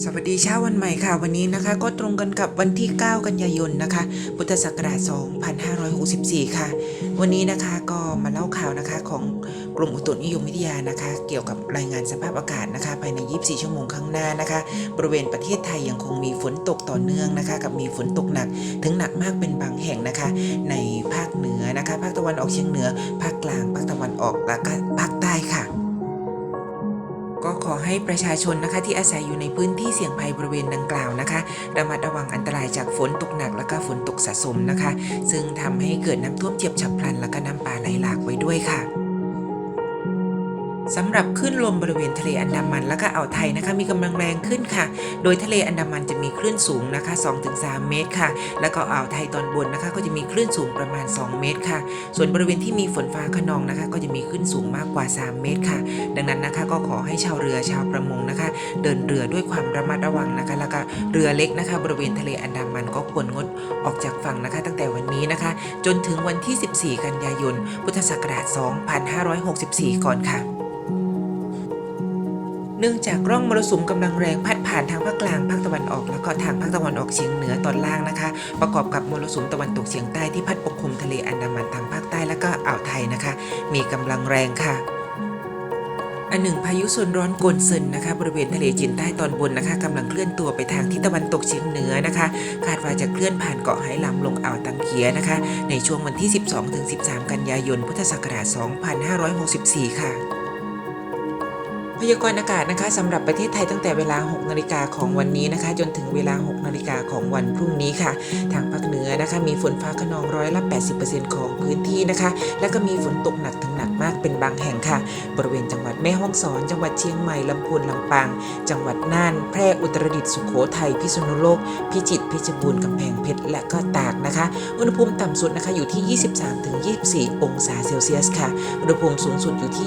สวัสดีเช้าวันใหม่ค่ะวันนี้นะคะ ก็ตรงกันกับวันที่ 9 กันยายนนะคะ พุทธศักราช 2564 ค่ะ วันนี้นะคะก็มาเล่าข่าวนะคะของกรมอุตุนิยมวิทยานะคะ เกี่ยวกับรายงานสภาพอากาศนะคะ ภายใน 24 ชั่วโมงข้างหน้านะคะ บริเวณประเทศไทยยังคงมีฝนตกต่อเนื่องนะคะ กับมีฝนตกหนักถึงหนักมากเป็นบางแห่งนะคะ ในภาคเหนือนะคะ ภาคตะวันออกเฉียงเหนือ ภาคกลาง ภาคตะวันออกและก็ภาคใต้ค่ะ ขอให้ประชาชนนะคะที่อาศัยอยู่ในพื้นที่เสี่ยงภัยบริเวณดังกล่าวนะคะ ระมัดระวังอันตรายจากฝนตกหนักและก็ฝนตกสะสมนะคะ ซึ่งทำให้เกิดน้ำท่วมเฉียบฉับพลันและก็น้ำป่าไหลหลากไว้ด้วยค่ะ สำหรับคลื่นลมบริเวณทะเลอันดามันและก็อ่าวไทยนะคะ มีกำลังแรงขึ้นค่ะ โดยทะเลอันดามันจะมีคลื่นสูงนะคะ 2-3 เมตรค่ะ แล้วก็อ่าวไทยตอนบนนะคะ ก็จะมีคลื่นสูงประมาณ 2 เมตรค่ะ ส่วนบริเวณที่มีฝนฟ้าขนองนะคะ ก็จะมีคลื่นสูงมากกว่า 3 เมตรค่ะ ดังนั้นนะคะก็ขอให้ชาวเรือชาวประมงนะคะ เดินเรือด้วยความระมัดระวังนะคะ แล้วก็เรือเล็กนะคะ บริเวณทะเลอันดามันก็ควรงดออกจากฝั่งนะคะ ตั้งแต่วันนี้นะคะ จนถึงวันที่ 14 กันยายน พุทธศักราช 2564 ก่อนค่ะ เนื่องจากร่องมรสุมกำลังแรงพัดผ่านทางภาคกลางภาคตะวันออก แล้วก็ทางภาคตะวันออกเฉียงเหนือตอนล่างนะคะ ประกอบกับมรสุมตะวันตกเฉียงใต้ที่พัดปกคลุมทะเลอันดามันทางภาคใต้และก็อ่าวไทยนะคะ มีกำลังแรงค่ะอันหนึ่งพายุโซนร้อนโกนเซินนะคะบริเวณทะเลจีนใต้ตอนบนนะคะกำลังเคลื่อนตัวไปทางทิศตะวันตกเฉียงเหนือนะคะ คาดว่าจะเคลื่อนผ่านเกาะไหหลำลงอ่าวตังเกียนะคะ ในช่วงวันที่ 12-13 กันยายนพุทธศักราช 2564 ค่ะ พยากรณ์อากาศนะคะสำหรับประเทศไทยตั้งแต่เวลา 6 นาฬิกาของวันนี้นะคะ จนถึงเวลา 6 นาฬิกาของวันพรุ่งนี้ค่ะ ทางภาคเหนือนะคะ มีฝนฟ้าขนองร้อยละ 80%ของพื้นที่นะคะ แล้วก็มีฝนตกหนักถึง เป็นบางแห่งค่ะ บริเวณจังหวัดแม่ฮ่องสอน จังหวัดเชียงใหม่ลำพูนลำปาง จังหวัดน่าน แพร่อุตรดิตถ์สุโขทัยพิษณุโลก พิจิตรเพชรบูรณ์กำแพงเพชรและก็ตากนะคะ อุณหภูมิต่ำสุดนะคะอยู่ที่ 23-24 องศาเซลเซียสค่ะ อุณหภูมิสูงสุดอยู่ที่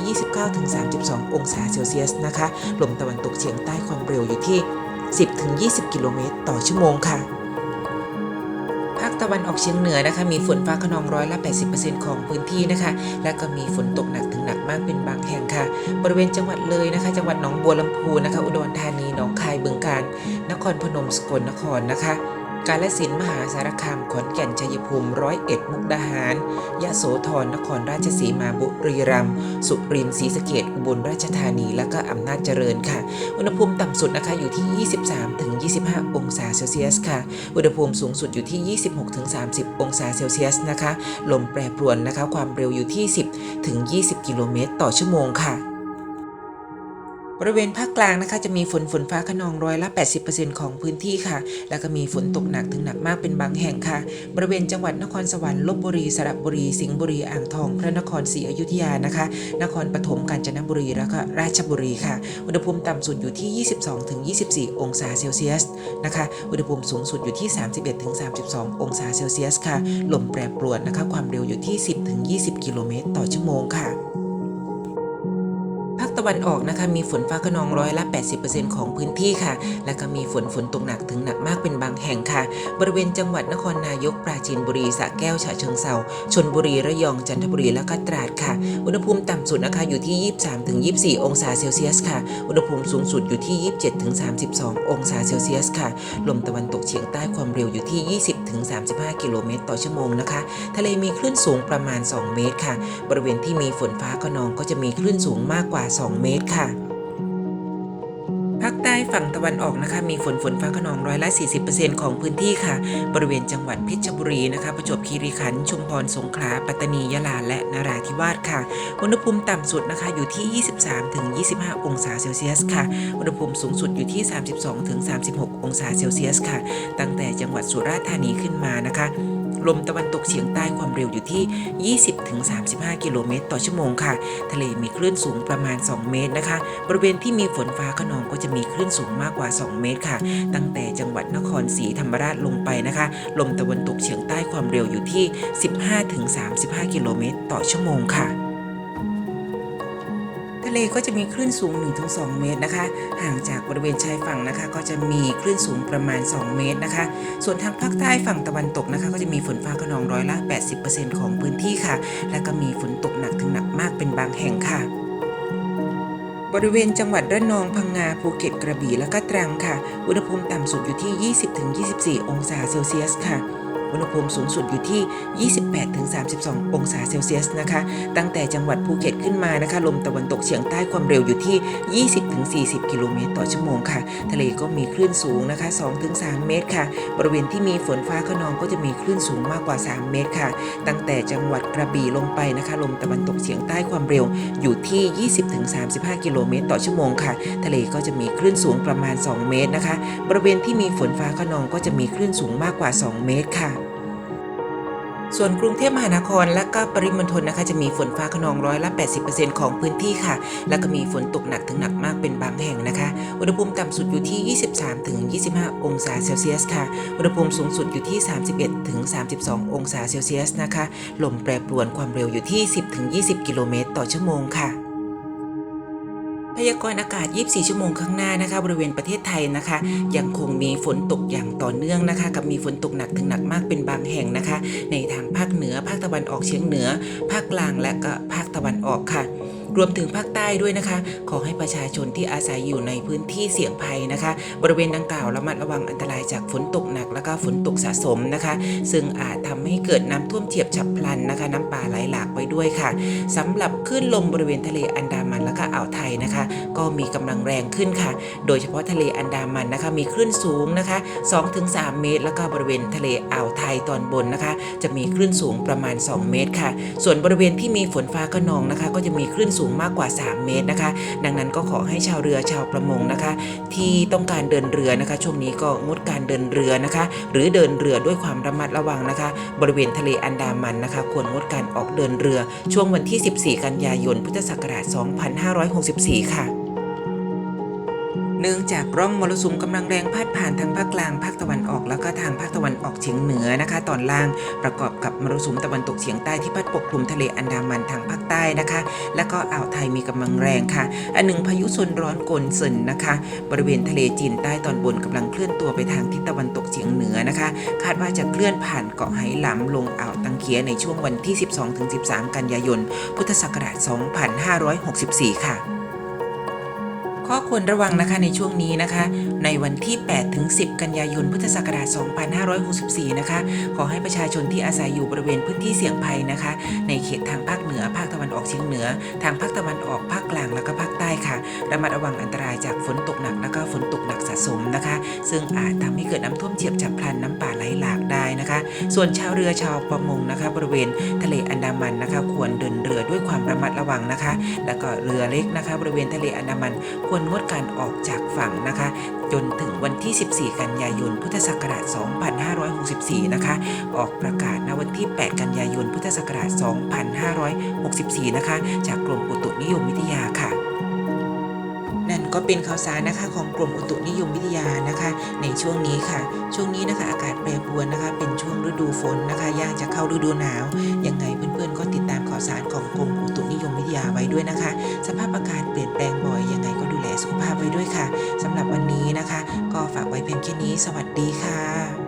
29-32 องศาเซลเซียสนะคะลมตะวันตกเฉียงใต้ความเร็วอยู่ที่ 10-20 กิโลเมตรต่อชั่วโมงค่ะ ตะวันออกเฉียงเหนือนะคะ มีฝนฟ้าขนองร้อยละ 80%ของพื้นที่นะคะ และก็มีฝนตกหนักถึงหนักมากเป็นบางแห่งค่ะ บริเวณจังหวัดเลยนะคะ จังหวัดหนองบัวลำพูนะคะ อุดรธานี หนองคาย บึงกาฬ นครพนม สกลนครนะคะ กาฬสินมหาสารคามขอนแก่นชัยภูมิร้อยเอ็ดมุกดาหาร ยะโสธรนครราชสีมาบุรีรัมย์สุรินทร์ศรีสะเกษอุบลราชธานี และก็อำนาจเจริญค่ะ อุณหภูมิต่ำสุดนะคะอยู่ที่ 23-25 องศาเซลเซียสค่ะ อุณหภูมิสูงสุดอยู่ที่ 26-30 องศาเซลเซียสนะคะ ลมแปรปรวนนะคะ ความเร็วอยู่ที่ 10-20 กิโลเมตร ต่อชั่วโมงค่ะ บริเวณภาคกลางนะคะจะมีฝนฝนฟ้าขนองร้อยละ 80%ของพื้นที่ค่ะ แล้วก็มีฝนตกหนักถึงหนักมากเป็นบางแห่งค่ะ บริเวณจังหวัดนครสวรรค์ลบบุรีสระบุรี สิงห์บุรีอ่างทอง พระนครศรีอยุธยานะคะ นครปฐมกาญจนบุรีแล้วก็ราชบุรีค่ะ อุณหภูมิต่ำสุดอยู่ที่ 22-24 องศาเซลเซียสนะคะ อุณหภูมิสูงสุดอยู่ที่ 31-32 องศาเซลเซียสค่ะ ลมแปรปรวนนะคะ ความเร็วอยู่ที่ 10-20 กิโลเมตรต่อชั่วโมงค่ะภาคตะ วันออกนะคะมีฝนฟ้าขนองร้อยละ 80%ของพื้นที่ค่ะ และก็มีฝนฝนตกหนักถึงหนักมากเป็นบางแห่งค่ะ บริเวณจังหวัดนครนายกปราจีนบุรีสระแก้วฉะเชิงเซาชนบุรีระยองจันทบุรีและก็ตราดค่ะ อุณหภูมิต่ำสุดนะคะอยู่ที่ 23-24 องศาเซลเซียสค่ะ อุณหภูมิสูงสุดอยู่ที่ 27-32 องศาเซลเซียสค่ะ ลมตะวันตกเฉียงใต้ความเร็วอยู่ที่ 20-35 กิโลเมตรต่อชั่วโมงนะคะ ทะเลมีคลื่นสูงประมาณ 2 เมตรค่ะ บริเวณที่มีฝนฟ้าขนองก็จะมีคลื่นสูงมากกว่า 2เมตรค่ะภาคใต้ฝั่งตะวันออกนะคะมีฝนฝนฟ้าขนองร้อยละ 40%ของพื้นที่ค่ะ บริเวณจังหวัดเพชรบุรีนะคะ ประจวบคีรีขันธ์ชุมพรสงขลาปัตตานียะลาและนราธิวาสค่ะ อุณหภูมิต่ำสุดนะคะอยู่ที่ 23-25 องศาเซลเซียสค่ะ อุณหภูมิสูงสุดอยู่ที่ 32-36 องศาเซลเซียสค่ะ ตั้งแต่จังหวัดสุราษฎร์ธานีขึ้นมานะคะ ลมตะวันตกเฉียงใต้ความเร็วอยู่ที่ 20-35 กิโลเมตร ต่อชั่วโมงค่ะ ทะเลมีคลื่นสูงประมาณ 2 เมตรนะคะ บริเวณที่มีฝนฟ้าขนองก็จะมีคลื่นสูงมากกว่า 2 เมตรค่ะ ตั้งแต่จังหวัดนครศรีธรรมราชลงไปนะคะ ลมตะวันตกเฉียงใต้ความเร็วอยู่ที่ 15-35 กิโลเมตร ต่อชั่วโมงค่ะ เลก็จะมีคลื่นสูง 1-2 เมตรนะคะ ห่างจากบริเวณชายฝั่งนะคะ ก็จะมีคลื่นสูงประมาณ 2 เมตรนะคะ ส่วนทางภาคใต้ฝั่งตะวันตกนะคะ ก็จะมีฝนฟ้าขนองร้อยละ 80%ของพื้นที่ค่ะ และก็มีฝนตกหนักถึงหนักมากเป็นบางแห่งค่ะบริเวณจังหวัดระนองพังงาภูเก็ตกระบี่และก็ตรังค่ะ อุณหภูมิต่ำสุดอยู่ที่ 20-24 องศาเซลเซียสค่ะ อุณหภูมิสูงสุดอยู่ที่ 28-32 องศาเซลเซียสนะคะ ตั้งแต่จังหวัดภูเก็ตขึ้นมานะคะ ลมตะวันตกเฉียงใต้ความเร็วอยู่ที่ 20-40 กิโลเมตรต่อชั่วโมงค่ะ ทะเลก็มีคลื่นสูงนะคะ 2-3 เมตรค่ะ บริเวณที่มีฝนฟ้าขนองก็จะมีคลื่นสูงมากกว่า 3 เมตรค่ะ ตั้งแต่จังหวัดกระบี่ลงไปนะคะ ลมตะวันตกเฉียงใต้ความเร็วอยู่ที่ 20-35 กิโลเมตรต่อชั่วโมงค่ะ ทะเลก็จะมีคลื่นสูงประมาณ 2 เมตรนะคะ บริเวณที่มีฝนฟ้าขนองก็จะมีคลื่นสูงมากกว่า 2 เมตรค่ะ ส่วนกรุงเทพมหานครและก็ปริมณฑลนะคะ จะมีฝนฟ้าขนองร้อยละ 80%ของพื้นที่ค่ะ แล้วก็มีฝนตกหนักถึงหนักมากเป็นบางแห่งนะคะ อุณหภูมิต่ำสุดอยู่ที่ 23-25 องศาเซลเซียสค่ะ อุณหภูมิสูงสุดอยู่ที่ 31-32 องศาเซลเซียสนะคะ ลมแปรปรวนความเร็วอยู่ที่ 10-20 กิโลเมตรต่อชั่วโมงค่ะ พยากรณ์อากาศ 24 ชั่วโมงข้างหน้านะคะบริเวณประเทศไทยนะคะ ยังคงมีฝนตกอย่างต่อเนื่องนะคะ กับมีฝนตกหนักถึงหนักมากเป็นบางแห่งนะคะ ในทางภาคเหนือ ภาคตะวันออกเฉียงเหนือ ภาคกลางและก็ภาคตะวันออกค่ะ รวมถึงภาคใต้ด้วยนะคะ ขอให้ประชาชนที่อาศัยอยู่ในพื้นที่เสี่ยงภัยนะคะ บริเวณดังกล่าวระมัดระวังอันตรายจากฝนตกหนัก แล้วก็ฝนตกสะสมนะคะ ซึ่งอาจทำให้เกิดน้ำท่วมเฉียบฉับพลันนะคะ น้ำป่าไหลหลากไว้ด้วยค่ะสำหรับคลื่นลมบริเวณทะเลอันดามันและก็อ่าวไทยนะคะ ก็มีกำลังแรงขึ้นค่ะ โดยเฉพาะทะเลอันดามันนะคะ มีคลื่นสูงนะคะ 2-3 เมตร แล้วก็บริเวณทะเลอ่าวไทยตอนบนนะคะ จะมีคลื่นสูงประมาณ 2 เมตรค่ะ ส่วนบริเวณที่มีฝนฟ้าขนองนะคะ ก็จะมีคลื่นสูงมากกว่า 3 เมตรนะคะ ดังนั้นก็ขอให้ชาวเรือชาวประมงนะคะ ที่ต้องการเดินเรือนะคะ ช่วงนี้ก็งดการเดินเรือนะคะ หรือเดินเรือด้วยความระมัดระวังนะคะ บริเวณทะเลอันดามันนะคะ ควรงดการออกเดินเรือ ช่วงวันที่ 14 กันยายน พุทธศักราช 2564 ค่ะ เนื่องจากร่องมรสุมกำลังแรงพาดผ่านทางภาคกลางภาคตะวันออก แล้วก็ทางภาคตะวันออกเฉียงเหนือนะคะ ตอนล่างประกอบกับมรสุมตะวันตกเฉียงใต้ที่พัดปกคลุมทะเลอันดามันทางภาคใต้นะคะ แล้วก็อ่าวไทยมีกำลังแรงค่ะ อันหนึ่งพายุโซนร้อนกลเซินนะคะ บริเวณทะเลจีนใต้ตอนบนกำลังเคลื่อนตัวไปทางทิศตะวันตกเฉียงเหนือนะคะ คาดว่าจะเคลื่อนผ่านเกาะไหหลำลงอ่าวตังเคียในช่วงวันที่ 12-13 กันยายน พุทธศักราช 2564 ค่ะ ข้อควรระวังนะคะในช่วงนี้นะคะ ในวันที่8ถึง10 กันยายนพุทธศักราช 2564 นะคะ ขอให้ประชาชนที่อาศัยอยู่บริเวณพื้นที่เสี่ยงภัยนะคะ ในเขตทางภาคเหนือภาคต วันออกเฉียงเหนือ ทางภาคตะวันออกภาคกลางแล้วก็ภาคใต้ค่ะ ระมัดระวังอันตรายจากฝนตกหนักแล้วก็ฝนตกหนักสะสมนะคะ ซึ่งอาจทำให้เกิดน้ำท่วมเฉียบฉับพลันน้ำป่าไหลหลากได้นะคะ ส่วนชาวเรือชาวประมงนะคะ บริเวณทะเลอันดามันนะคะ ควรเดินเรือด้วยความระมัดระวังนะคะ แล้วก็เรือเล็กนะคะ บริเวณทะเลอันดามันควรงดการออกจากฝั่งนะคะจนถึงวันที่ 14 กันยายน พุทธศักราช 2564 นะคะ ออกประกาศณวันที่ 8 กันยายน พุทธศักราช 2564 นะคะ จากกรมอุตุนิยมวิทยาค่ะนั่นก็เป็นข่าวสารนะคะของกรมอุตุนิยมวิทยานะคะ ในช่วงนี้ค่ะ ช่วงนี้นะคะอากาศแปรปรวนนะคะ เป็นช่วงฤดูฝนนะคะย่างจะเข้าฤดูหนาวยังไงเพื่อนๆก็ติดตามข่าวสารของกรมอุตุนิยมวิทยาไว้ด้วยนะคะ สภาพอากาศเปลี่ยนแปลงบ่อยยัง ด้วยค่ะสำหรับวันนี้นะคะ ก็ฝากไว้เพียงแค่นี้ สวัสดีค่ะ